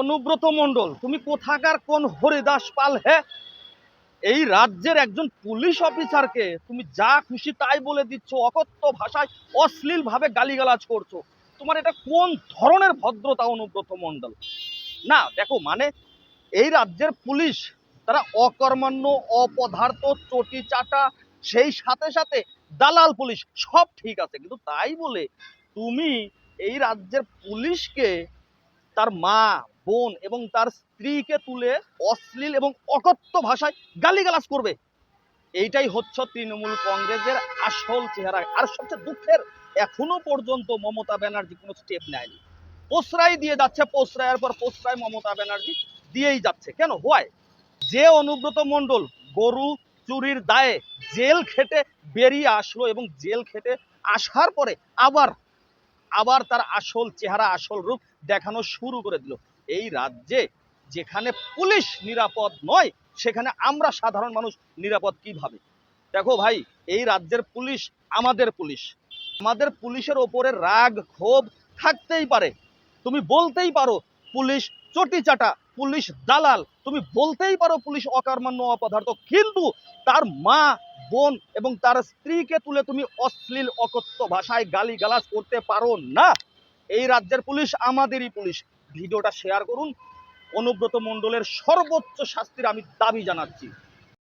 অনুব্রত মণ্ডল, তুমি কোথাকার কোন হরিদাস পাল হে? এই রাজ্যের একজন পুলিশ অফিসারকে তুমি যা খুশি তাই বলে দিচ্ছ, অকথ্য ভাষায় অশ্লীল ভাবে গালিগালাজ করছ। তোমার এটা কোন ধরনের ভদ্রতা অনুব্রত মণ্ডল? না, দেখো মানে এই রাজ্যের পুলিশ, তারা অকর্মান্য অপদার্থ, চটি চাটা, সেই সাথে সাথে দালাল পুলিশ, সব ঠিক আছে। কিন্তু তাই বলে তুমি এই রাজ্যের পুলিশকে তার মা বোন এবং তার স্ত্রীকে তুলে অশ্লীল এবং অকথ্য ভাষায় গালিগালাজ করবে। এইটাই হচ্ছে তৃণমূল কংগ্রেসের আসল চেহারা। আর সবচেয়ে দুঃখের, এখনও পর্যন্ত মমতা ব্যানার্জি কোনো স্টেপ নেয়নি। প্রশ্রয় দিয়ে যাচ্ছে, প্রশ্রয়ের পর প্রশ্রয় মমতা ব্যানার্জি দিয়েই যাচ্ছে। কেন? হয় যে অনুব্রত মণ্ডল গরু চুরির দায়ে জেল খেটে বেরিয়ে আসলো এবং জেল খেটে আসার পরে আবার আবার তার আসল চেহারা, আসল রূপ দেখানো শুরু করে দিল। এই রাজ্যে যেখানে পুলিশ নিরাপদ নয়, সেখানে আমরা সাধারণ মানুষ নিরাপদ কীভাবে? দেখো ভাই, এই রাজ্যের পুলিশ আমাদের পুলিশ। আমাদের পুলিশের ওপরে রাগ, ক্ষোভ থাকতেই পারে। তুমি বলতেই পারো, পুলিশ চটি চাটা পুলিশ দালাল। তুমি বলতেই পারো, পুলিশ অকর্মান্য অপদার্থ। কিন্তু তার মা বোন এবং তার স্ত্রীকে তুলে তুমি অশ্লীল, অকথ্য ভাষায় গালি গালাজ করতে পারো না। এই রাজ্যের পুলিশ, আমাদেরই পুলিশ। ভিডিওটা শেয়ার করুন। অনুব্রত মণ্ডলের সর্বোচ্চ শাস্তির আমি দাবি জানাচ্ছি।